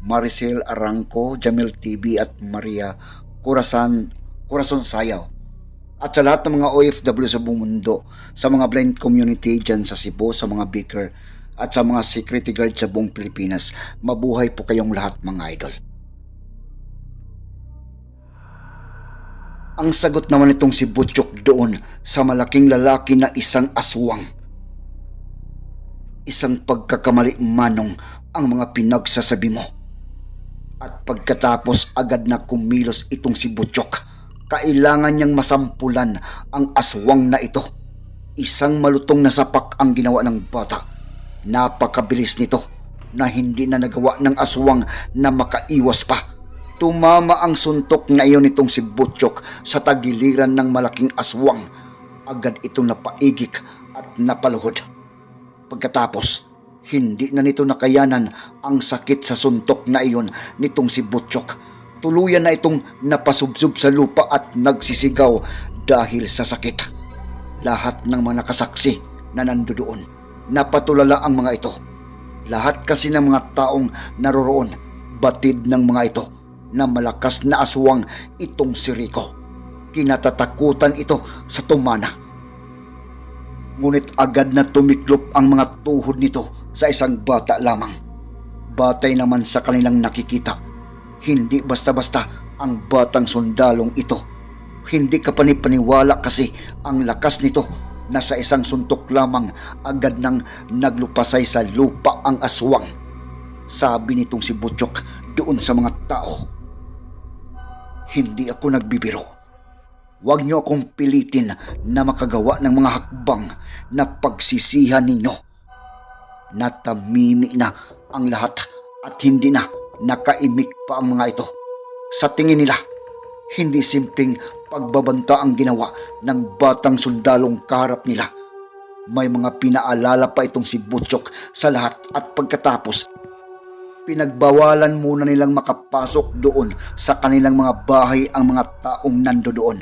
Maricel Arangco, Jamil TV at Maria Corazon, Corazon Sayaw. At sa lahat ng mga OFW sa buong mundo, sa mga blind community dyan sa Cebu, sa mga baker, at sa mga security guard sa buong Pilipinas, mabuhay po kayong lahat mga idol. Ang sagot naman itong si Butchok doon sa malaking lalaki na isang aswang. Isang pagkakamali manong ang mga pinagsasabi mo. At pagkatapos agad na kumilos itong si Butchok, kailangan niyang masampulan ang aswang na ito. Isang malutong na sapak ang ginawa ng bata. Napakabilis nito na hindi na nagawa ng aswang na makaiwas pa. Tumama ang suntok ngayon nitong si Butchok sa tagiliran ng malaking aswang. Agad itong napaigik at napaluhod. Pagkatapos, hindi na nito nakayanan ang sakit sa suntok na iyon nitong si Butchok. Tuluyan na itong napasubsob sa lupa at nagsisigaw dahil sa sakit. Lahat ng mga nakasaksi na nandoon, napatulala ang mga ito. Lahat kasi ng mga taong naroroon, batid ng mga ito na malakas na aswang itong si Rico. Kinatatakutan ito sa tumana. Ngunit agad na tumiklop ang mga tuhod nito sa isang bata lamang. Batay naman sa kanilang nakikita. Hindi basta-basta ang batang sundalong ito. Hindi ka panipaniwala kasi ang lakas nito na sa isang suntok lamang agad nang naglupasay sa lupa ang aswang. Sabi nitong si Butchok doon sa mga tao. Hindi ako nagbibiro. Huwag niyo akong pilitin na makagawa ng mga hakbang na pagsisihan ninyo. Natamimi na ang lahat at hindi na nakaimik pa ang mga ito. Sa tingin nila, hindi simpleng pagbabanta ang ginawa ng batang sundalong kaharap nila. May mga pinaalala pa itong si Butchok sa lahat at pagkatapos pinagbawalan muna nilang makapasok doon sa kanilang mga bahay ang mga taong nando doon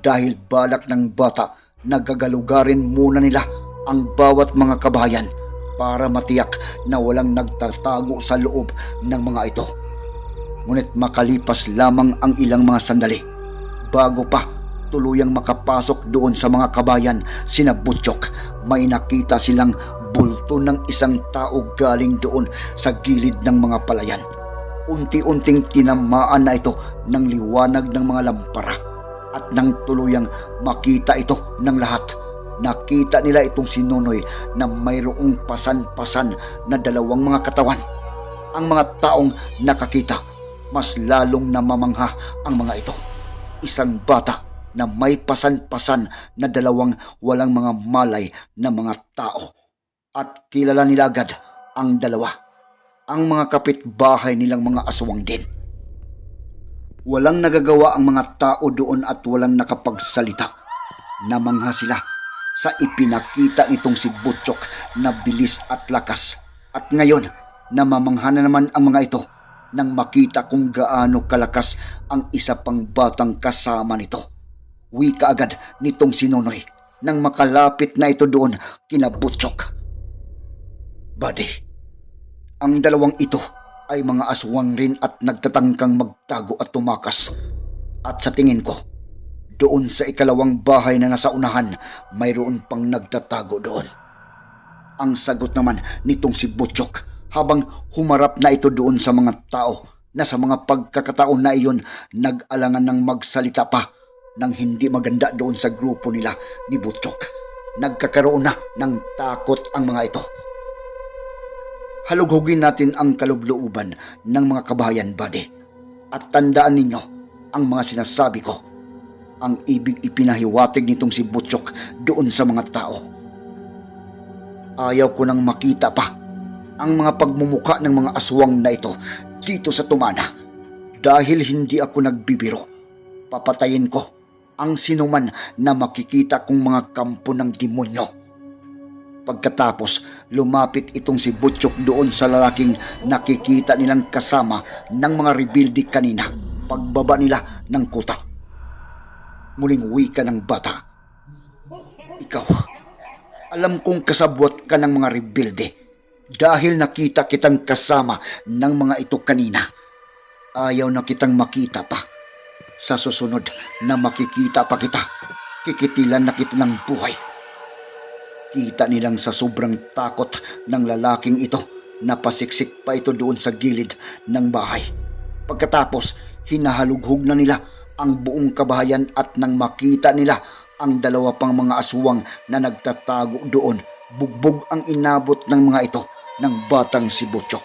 dahil balak ng bata nagagalugarin muna nila ang bawat mga kabayan para matiyak na walang nagtatago sa loob ng mga ito. Ngunit makalipas lamang ang ilang mga sandali bago pa tuluyang makapasok doon sa mga kabayan sina Butchok may nakita silang bulto ng isang tao galing doon sa gilid ng mga palayan. Unti-unting tinamaan na ito ng liwanag ng mga lampara at nang tuluyang makita ito ng lahat. Nakita nila itong si Nonoy na mayroong pasan-pasan na dalawang mga katawan. Ang mga taong nakakita, mas lalong namamangha ang mga ito. Isang bata na may pasan-pasan na dalawang walang mga malay na mga tao. At kilala nila agad ang dalawa. Ang mga kapitbahay nilang mga aswang din. Walang nagagawa ang mga tao doon at walang nakapagsalita. Namangha sila sa ipinakita nitong si Butchok na bilis at lakas. At ngayon, namamangha na naman ang mga ito nang makita kung gaano kalakas ang isa pang batang kasama nito. Wika agad nitong si Nonoy nang makalapit na ito doon kina Butchok. Buddy, ang dalawang ito ay mga aswang rin at nagtatangkang magtago at tumakas. At sa tingin ko, doon sa ikalawang bahay na nasa unahan, mayroon pang nagtatago doon. Ang sagot naman nitong si Butchok habang humarap na ito doon sa mga tao na sa mga pagkakataon na iyon nag-alangan ng magsalita pa ng hindi maganda doon sa grupo nila ni Butchok. Nagkakaroon na ng takot ang mga ito. Halughugin natin ang kalublooban ng mga kabayan, buddy. At tandaan ninyo ang mga sinasabi ko. Ang ibig ipinahiwatig nitong si Butchok doon sa mga tao. Ayaw ko nang makita pa ang mga pagmumuka ng mga aswang na ito dito sa tumana. Dahil hindi ako nagbibiro, papatayin ko ang sinuman na makikita kong mga kampo ng demonyo. Pagkatapos, lumapit itong si Butchok doon sa lalaking nakikita nilang kasama ng mga rebuildi kanina pagbaba nila ng kuta. Muling wika ng bata. Ikaw, alam kong kasabwat ka ng mga rebuildi dahil nakita kitang kasama ng mga ito kanina. Ayaw na kitang makita pa. Sa susunod na makikita pa kita, kikitilan na kita ng buhay. Kita nilang sa sobrang takot ng lalaking ito na pasiksik pa ito doon sa gilid ng bahay. Pagkatapos, hinahalughog na nila ang buong kabahayan at nang makita nila ang dalawa pang mga aswang na nagtatago doon, bugbog ang inabot ng mga ito ng batang si Butchok.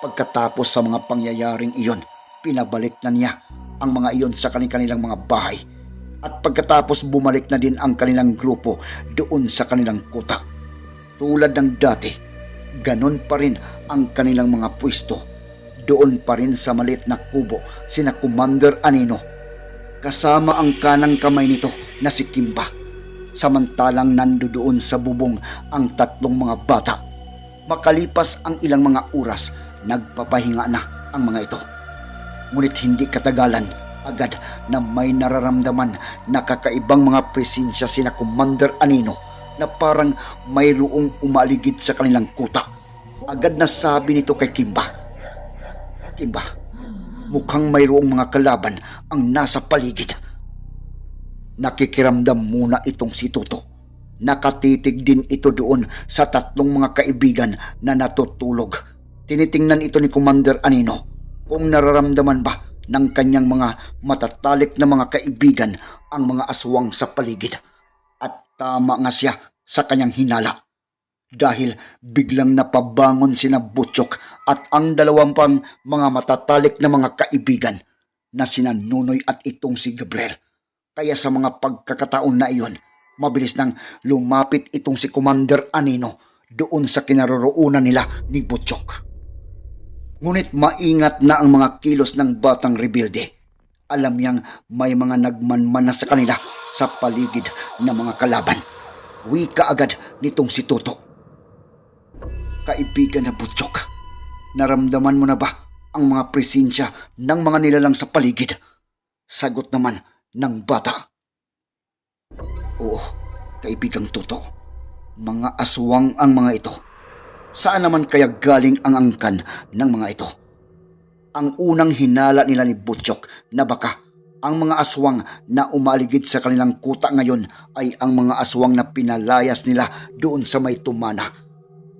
Pagkatapos sa mga pangyayaring iyon, pinabalik na niya ang mga iyon sa kanilang mga bahay at pagkatapos bumalik na din ang kanilang grupo doon sa kanilang kuta. Tulad ng dati, ganon pa rin ang kanilang mga pwesto. Doon pa rin sa malit na kubo sina Commander Anino. Kasama ang kanang kamay nito na si Kimba. Samantalang nando doon sa bubong ang tatlong mga bata. Makalipas ang ilang mga oras, nagpapahinga na ang mga ito. Ngunit hindi katagalan, agad na may nararamdaman na kakaibang mga presensya sina Commander Anino na parang mayroong umaligid sa kanilang kuta. Agad na sabi nito kay Kimba, Kimba, mukhang mayroong mga kalaban ang nasa paligid. Nakikiramdam muna itong si Tuto. Nakatitig din ito doon sa tatlong mga kaibigan na natutulog. Tinitingnan ito ni Commander Anino kung nararamdaman ba ng kanyang mga matatalik na mga kaibigan ang mga aswang sa paligid. At tama nga siya sa kanyang hinala. Dahil biglang napabangon sina Butchok at ang dalawang pang mga matatalik na mga kaibigan na sina Nunoy at itong si Gabriel. Kaya sa mga pagkakataon na iyon, mabilis nang lumapit itong si Commander Anino doon sa kinaroroonan nila ni Butchok. Ngunit maingat na ang mga kilos ng batang rebuilde. Alam niyang may mga nagmanman na sa kanila sa paligid ng mga kalaban. Wika agad nitong si Toto. Kaibigan na Butchok, naramdaman mo na ba ang mga presensya ng mga nilalang sa paligid? Sagot naman ng bata. Oo, kaibigang Toto. Mga aswang ang mga ito. Saan naman kaya galing ang angkan ng mga ito? Ang unang hinala nila ni Butchok na baka ang mga aswang na umaligid sa kanilang kuta ngayon ay ang mga aswang na pinalayas nila doon sa may tumana.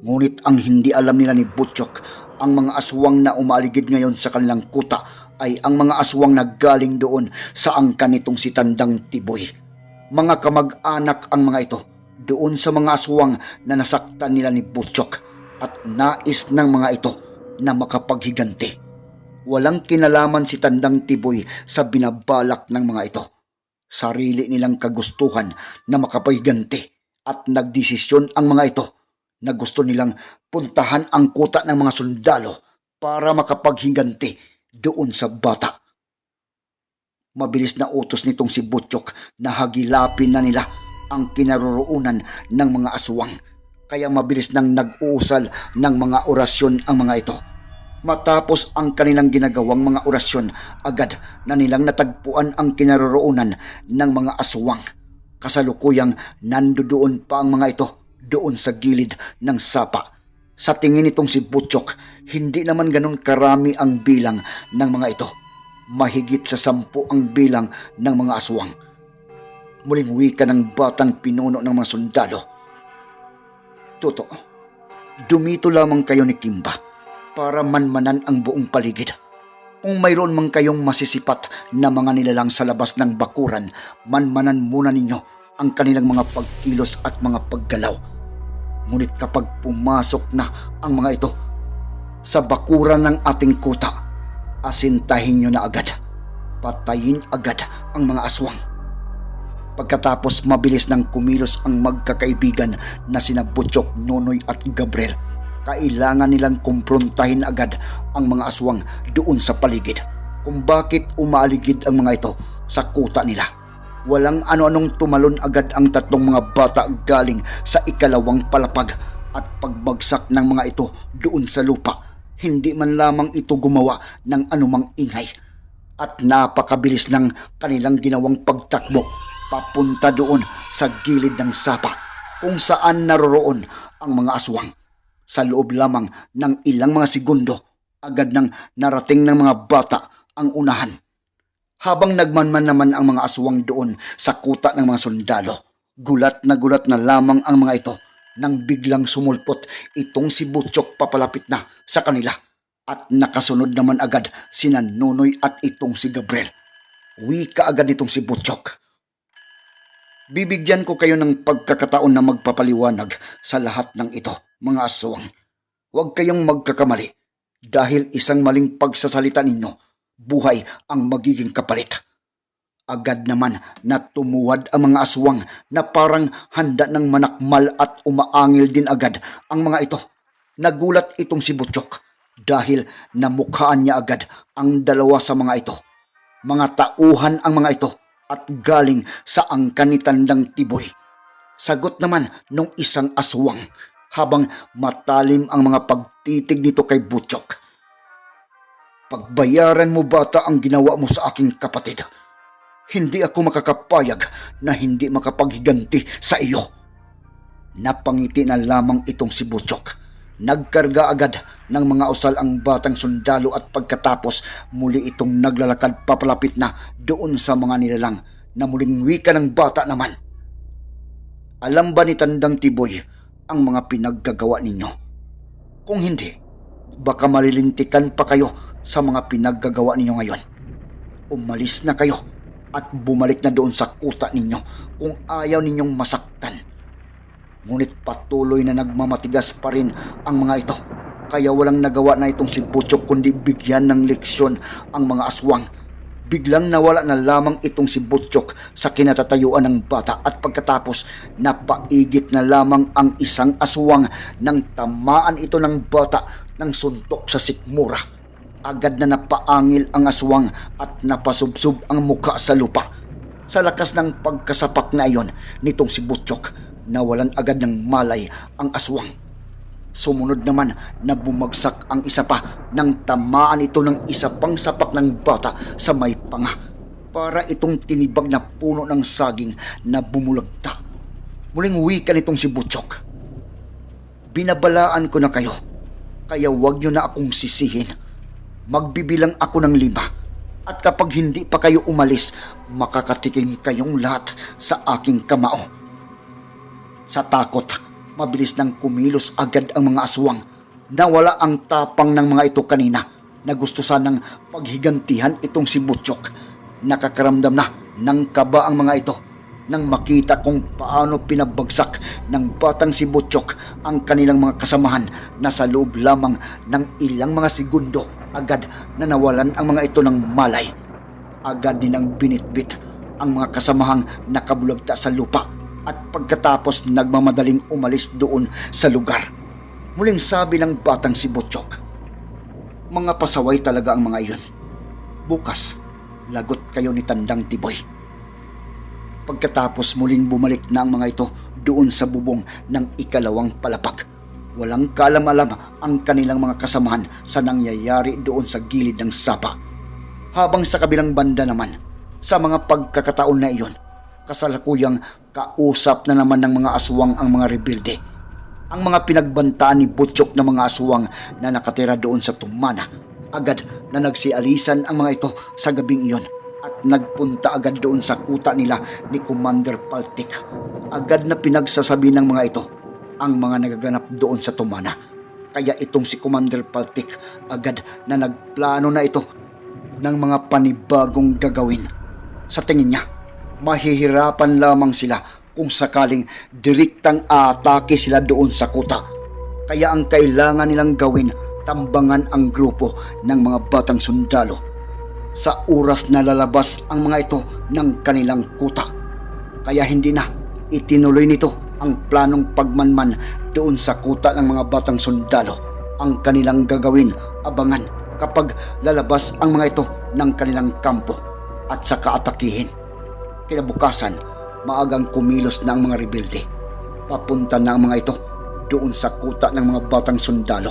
Ngunit ang hindi alam nila ni Butchok, ang mga aswang na umaligid ngayon sa kanilang kuta ay ang mga aswang na galing doon sa angkan nitong si Tandang Tiboy. Mga kamag-anak ang mga ito doon sa mga aswang na nasaktan nila ni Butchok at nais ng mga ito na makapaghiganti. Walang kinalaman si Tandang Tiboy sa binabalak ng mga ito. Sarili nilang kagustuhan na makapaghiganti at nagdesisyon ang mga ito na gusto nilang puntahan ang kuta ng mga sundalo para makapaghiganti doon sa bata. Mabilis na utos nitong si Butchok na hagilapin na nila ang kinaroroonan ng mga aswang kaya mabilis nang nag-uusal ng mga orasyon ang mga ito. Matapos ang kanilang ginagawang mga orasyon, agad na nilang natagpuan ang kinaroroonan ng mga aswang. Kasalukuyang nandoon pa ang mga ito doon sa gilid ng sapa. Sa tingin nitong si Butchok, hindi naman ganun karami ang bilang ng mga ito. Mahigit sa sampu ang bilang ng mga aswang. Muling wika ng batang pinuno ng mga sundalo. Toto, dumito lamang kayo ni Kimba para manmanan ang buong paligid. Kung mayroon man kayong masisipat na mga nilalang sa labas ng bakuran, manmanan muna ninyo ang kanilang mga pagkilos at mga paggalaw. Ngunit kapag pumasok na ang mga ito sa bakuran ng ating kuta, asintahin nyo na agad. Patayin agad ang mga aswang. Pagkatapos mabilis nang kumilos ang magkakaibigan na sina Butchok, Nonoy at Gabriel, kailangan nilang kumprontahin agad ang mga aswang doon sa paligid. kung bakit umaaligid ang mga ito sa kuta nila. Walang ano-anong tumalon agad ang tatlong mga bata galing sa ikalawang palapag at pagbagsak ng mga ito doon sa lupa. Hindi man lamang ito gumawa ng anumang ingay. At napakabilis ng kanilang ginawang pagtakbo papunta doon sa gilid ng sapa kung saan naroroon ang mga aswang. Sa loob lamang ng ilang mga segundo, agad nang narating ng mga bata ang unahan. Habang nagmanman naman ang mga aswang doon sa kuta ng mga sundalo, gulat na gulat na lamang ang mga ito nang biglang sumulpot itong si Butchok papalapit na sa kanila at nakasunod naman agad sina Nonoy at itong si Gabriel. Wika agad itong si Butchok. Bibigyan ko kayo ng pagkakataon na magpapaliwanag sa lahat ng ito, mga aswang. Huwag kayong magkakamali dahil isang maling pagsasalita ninyo, buhay ang magiging kapalit. Agad naman na tumuwad ang mga aswang na parang handa ng manakmal at umaangil din agad ang mga ito. Nagulat itong si Butchok dahil namukhaan niya agad ang dalawa sa mga ito. Mga tauhan ang mga ito at galing sa angkan ni Tandang Tiboy. Sagot naman nung isang aswang habang matalim ang mga pagtitig nito kay Butchok. Pagbayaran mo bata ang ginawa mo sa aking kapatid. Hindi ako makakapayag na hindi makapaghiganti sa iyo. Napangiti na lamang itong si Butchok. Nagkarga agad ng mga usal ang batang sundalo at pagkatapos muli itong naglalakad papalapit na doon sa mga nilalang na muling wika ng bata naman. Alam ba ni Tandang Tiboy ang mga pinaggagawa ninyo? Kung hindi, baka malilintikan pa kayo sa mga pinaggagawa ninyo ngayon. Umalis na kayo at bumalik na doon sa kuta ninyo kung ayaw ninyong masaktan. Ngunit patuloy na nagmamatigas pa rin ang mga ito. Kaya walang nagawa na itong si Butchok kundi bigyan ng leksyon ang mga aswang. Biglang nawala na lamang itong si Butchok sa kinatatayuan ng bata at pagkatapos napaigit na lamang ang isang aswang nang tamaan ito ng bata ng suntok sa sikmura. Agad na napaangil ang aswang at napasubsob ang muka sa lupa. Sa lakas ng pagkasapak na iyon nitong si Butchok, nawalan agad ng malay ang aswang. Sumunod naman na bumagsak ang isa pa nang tamaan ito ng isa pang sapak ng bata sa may panga para itong tinibag na puno ng saging na bumulagta. Muling wika nitong si Butchok. Binabalaan ko na kayo, kaya huwag niyo na akong sisihin. Magbibilang ako ng lima. At kapag hindi pa kayo umalis, makakatikim kayong lahat sa aking kamao. Sa takot, mabilis nang kumilos agad ang mga aswang. Nawala ang tapang ng mga ito kanina na gusto sanang paghigantihan itong si Butchok. Nakakaramdam na ng kaba ang mga ito nang makita kung paano pinabagsak ng batang si Butchok ang kanilang mga kasamahan na sa loob lamang ng ilang mga segundo agad na nawalan ang mga ito ng malay. Agad din ang binitbit ang mga kasamahang nakabulagta sa lupa at pagkatapos nagmamadaling umalis doon sa lugar. Muling sabi ng batang si Butchok, Mga pasaway talaga ang mga iyon. Bukas, lagot kayo ni Tandang Tiboy. Pagkatapos muling bumalik na ang mga ito doon sa bubong ng ikalawang palapag. Walang kalam-alam ang kanilang mga kasamahan sa nangyayari doon sa gilid ng sapa. Habang sa kabilang banda naman, sa mga pagkakataon na iyon, kasalukuyang kausap na naman ng mga aswang ang mga rebelde. Ang mga pinagbantaan ni Butchok na mga aswang na nakatira doon sa tumana, agad na nagsialisan ang mga ito sa gabing iyon at nagpunta agad doon sa kuta nila ni Commander Paltik. Agad na pinagsasabi ng mga ito ang mga nagaganap doon sa tumana. Kaya itong si Commander Paltik agad na nagplano na ito ng mga panibagong gagawin. Sa tingin niya, mahihirapan lamang sila kung sakaling direktang aatake sila doon sa kuta. Kaya ang kailangan nilang gawin, tambangan ang grupo ng mga batang sundalo. Sa oras na lalabas ang mga ito ng kanilang kuta. Kaya hindi na itinuloy nito ang planong pagmanman doon sa kuta ng mga batang sundalo. Ang kanilang gagawin, abangan kapag lalabas ang mga ito ng kanilang kampo at saka atakihin. Kinabukasan, maagang kumilos na ang mga rebelde. Papunta na ang mga ito doon sa kuta ng mga batang sundalo.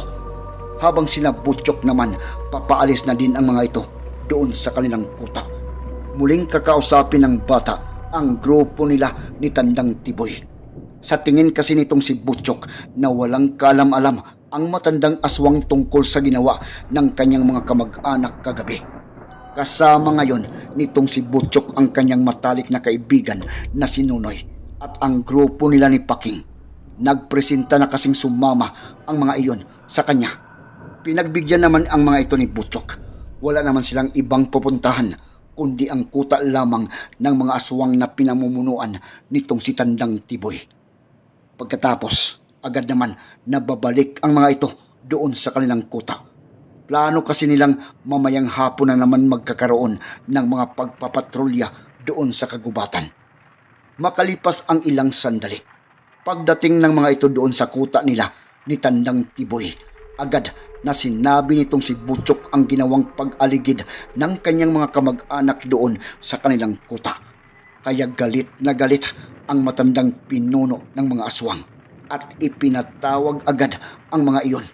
Habang sina Butchok naman, papaalis na din ang mga ito doon sa kanilang kuta. Muling kakausapin ng bata ang grupo nila ni Tandang Tiboy. Sa tingin kasi nitong si Butchok na walang kalam-alam ang matandang aswang tungkol sa ginawa ng kanyang mga kamag-anak kagabi. Kasama ngayon nitong si Butchok ang kanyang matalik na kaibigan na si Nunoy at ang grupo nila ni Paking. Nagpresenta na kasing sumama ang mga iyon sa kanya. Pinagbigyan naman ang mga ito ni Butchok. Wala naman silang ibang pupuntahan kundi ang kuta lamang ng mga aswang na pinamumunuan nitong si Tandang Tiboy. Pagkatapos, agad naman nababalik ang mga ito doon sa kanilang kuta. Plano kasi nilang mamayang hapon na naman magkakaroon ng mga pagpapatrolya doon sa kagubatan. Makalipas ang ilang sandali, pagdating ng mga ito doon sa kuta nila ni Tandang Tiboy, agad na sinabi nitong si Butchok ang ginawang pag-aligid ng kanyang mga kamag-anak doon sa kanilang kuta. Kaya galit na galit ang matandang pinuno ng mga aswang at ipinatawag agad ang mga iyon.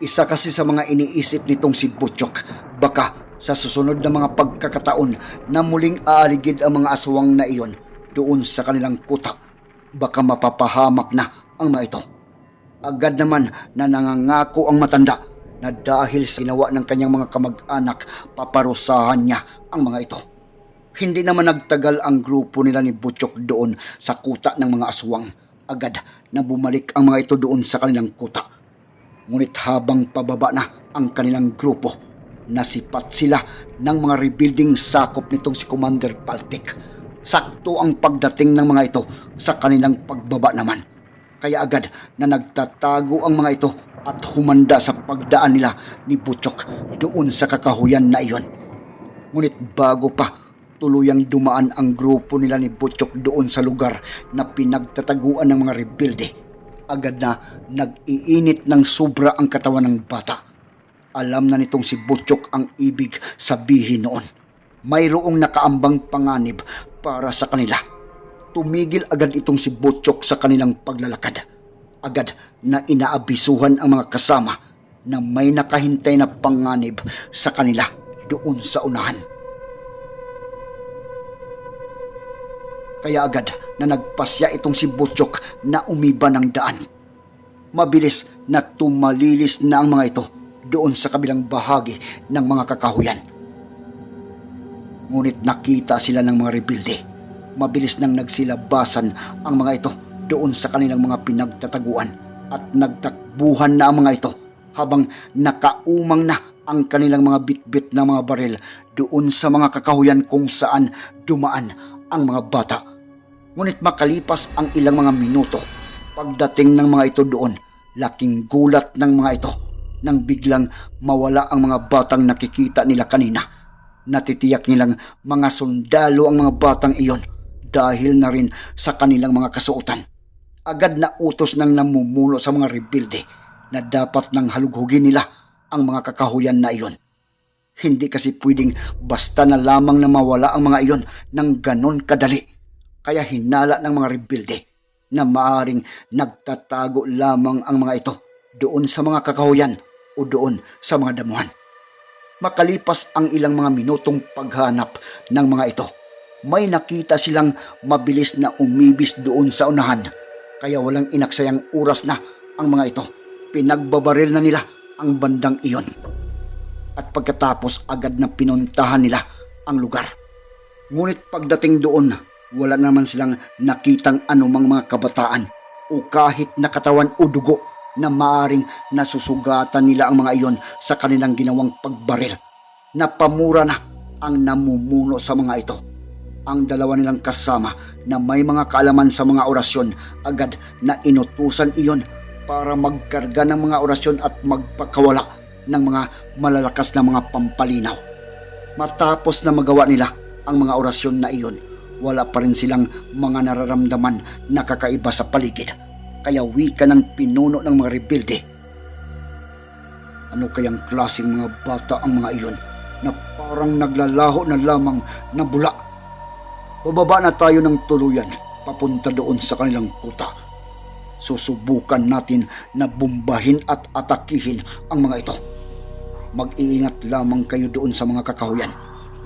Isa kasi sa mga iniisip nitong si Butchok, baka sa susunod na mga pagkakataon na muling aaligid ang mga aswang na iyon doon sa kanilang kuta, baka mapapahamak na ang mga ito. Agad naman na nangangako ang matanda na dahil sa ginawa ng kanyang mga kamag-anak, paparusahan niya ang mga ito. Hindi naman nagtagal ang grupo nila ni Butchok doon sa kuta ng mga aswang. Agad na bumalik ang mga ito doon sa kanilang kuta. Ngunit habang pababa na ang kanilang grupo, nasipat sila ng mga rebuilding sakop nitong si Commander Paltik. Sakto ang pagdating ng mga ito sa kanilang pagbaba naman. Kaya agad na nagtatago ang mga ito at humanda sa pagdaan nila ni Butchok doon sa kakahuyan na iyon. Ngunit bago pa tuluyang dumaan ang grupo nila ni Butchok doon sa lugar na pinagtataguan ng mga rebelde, agad na nag-iinit ng sobra ang katawan ng bata. Alam na nitong si Butchok ang ibig sabihin noon. Mayroong nakaambang panganib para sa kanila. Tumigil agad itong si Butchok sa kanilang paglalakad. Agad na inaabisuhan ang mga kasama na may nakahintay na panganib sa kanila doon sa unahan. Kaya agad na nagpasya itong si Butchok na umiba ng daan. Mabilis na tumalilis na ang mga ito doon sa kabilang bahagi ng mga kakahuyan. Ngunit nakita sila ng mga rebelde. Mabilis nang nagsilabasan ang mga ito doon sa kanilang mga pinagtataguan at nagtakbuhan na ang mga ito habang nakaumang na ang kanilang mga bitbit na mga baril doon sa mga kakahuyan kung saan dumaan ang mga bata. Ngunit makalipas ang ilang mga minuto, pagdating ng mga ito doon, laking gulat ng mga ito nang biglang mawala ang mga batang nakikita nila kanina. Natitiyak nilang mga sundalo ang mga batang iyon dahil na rin sa kanilang mga kasuotan. Agad na utos ng namumuno sa mga rebelde na dapat nang halughugin nila ang mga kakahuyan na iyon. Hindi kasi pwedeng basta na lamang na mawala ang mga iyon ng ganon kadali. Kaya hinala ng mga rebelde na maaring nagtatago lamang ang mga ito doon sa mga kakahuyan o doon sa mga damuhan. Makalipas ang ilang mga minutong paghanap ng mga ito, may nakita silang mabilis na umibis doon sa unahan. Kaya walang inaksayang oras na ang mga ito. Pinagbabaril na nila ang bandang iyon. At pagkatapos agad na pinuntahan nila ang lugar. Ngunit pagdating doon, wala naman silang nakitang anumang mga kabataan o kahit na katawan o dugo na maaring nasusugatan nila ang mga iyon sa kanilang ginawang pagbaril. Napamura na ang namumuno sa mga ito. Ang dalawa nilang kasama na may mga kaalaman sa mga orasyon agad na inutusan iyon para magkarga ng mga orasyon at magpakawala ng mga malalakas na mga pampalinaw. Matapos na magawa nila ang mga orasyon na iyon, wala pa rin silang mga nararamdaman na kakaiba sa paligid. Kaya wika ng pinuno ng mga rebelde. Ano kayang klaseng mga bata ang mga iyon na parang naglalaho na lamang na bula. Bababa na tayo ng tuluyan papunta doon sa kanilang kuta. Susubukan natin na bombahin at atakihin ang mga ito. Mag-iingat lamang kayo doon sa mga kakahuyan.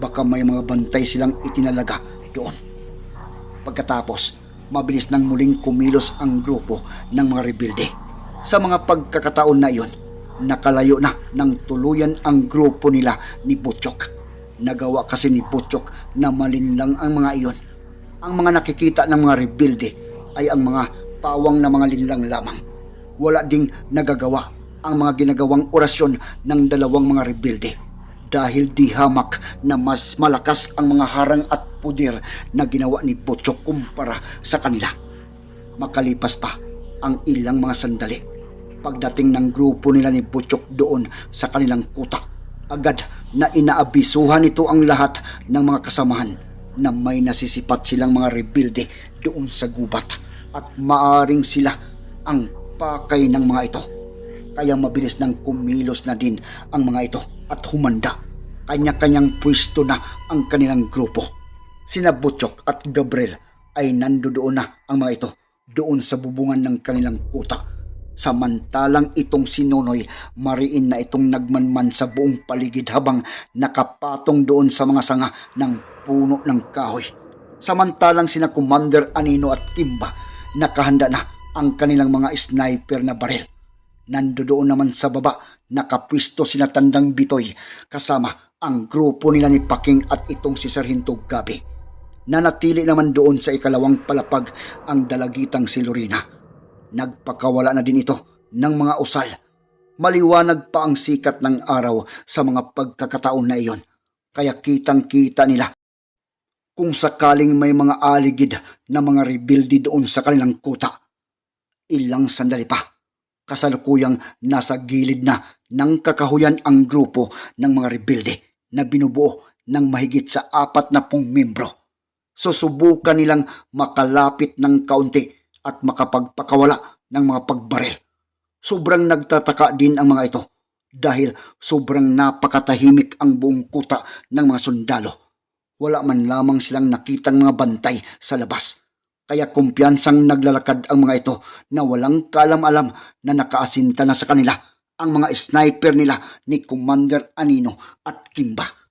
Baka may mga bantay silang itinalaga doon. Pagkatapos, mabilis nang muling kumilos ang grupo ng mga rebelde. Sa mga pagkakataon na iyon, nakalayo na ng tuluyan ang grupo nila ni Butchok. Nagawa kasi ni Butchok na malinlang ang mga iyon. Ang mga nakikita ng mga rebelde ay ang mga pawang na mga linlang lamang. Wala ding nagagawa ang mga ginagawang orasyon ng dalawang mga rebelde dahil di hamak na mas malakas ang mga harang at puder na ginawa ni Butchok kumpara sa kanila. Makalipas pa ang ilang mga sandali. Pagdating ng grupo nila ni Butchok doon sa kanilang kuta, agad na inaabisuhan ito ang lahat ng mga kasamahan na may nasisipat silang mga rebelde doon sa gubat at maaring sila ang pakay ng mga ito. Kaya mabilis nang kumilos na din ang mga ito at humanda. Kanya-kanyang pwesto na ang kanilang grupo. Sina Butchok at Gabriel ay nandoon na ang mga ito doon sa bubungan ng kanilang kuta. Samantalang itong si Nonoy, mariin na itong nagmanman sa buong paligid habang nakapatong doon sa mga sanga ng puno ng kahoy. Samantalang sina Commander Anino at Kimba, nakahanda na ang kanilang mga sniper na baril. Nandoon naman sa baba, nakapwisto sina Tandang Bitoy kasama ang grupo nila ni Paking at itong si Sarhinto Gabi. Nanatili naman doon sa ikalawang palapag ang dalagitang si Lorena. Nagpakawala na din ito ng mga usal. Maliwanag pa ang sikat ng araw sa mga pagkakataon na iyon. Kaya kitang-kita nila kung sakaling may mga aligid na mga rebelde doon sa kanilang kuta. Ilang sandali pa, kasalukuyang nasa gilid na ng kakahuyan ang grupo ng mga rebelde na binubuo ng mahigit sa apat na pong membro. Susubukan nilang makalapit ng kaunti at makapagpakawala ng mga pagbaril. Sobrang nagtataka din ang mga ito dahil sobrang napakatahimik ang buong kuta ng mga sundalo. Wala man lamang silang nakitang mga bantay sa labas. Kaya kumpiyansang naglalakad ang mga ito na walang kalam-alam na nakaasinta na sa kanila ang mga sniper nila ni Commander Anino at Kimba.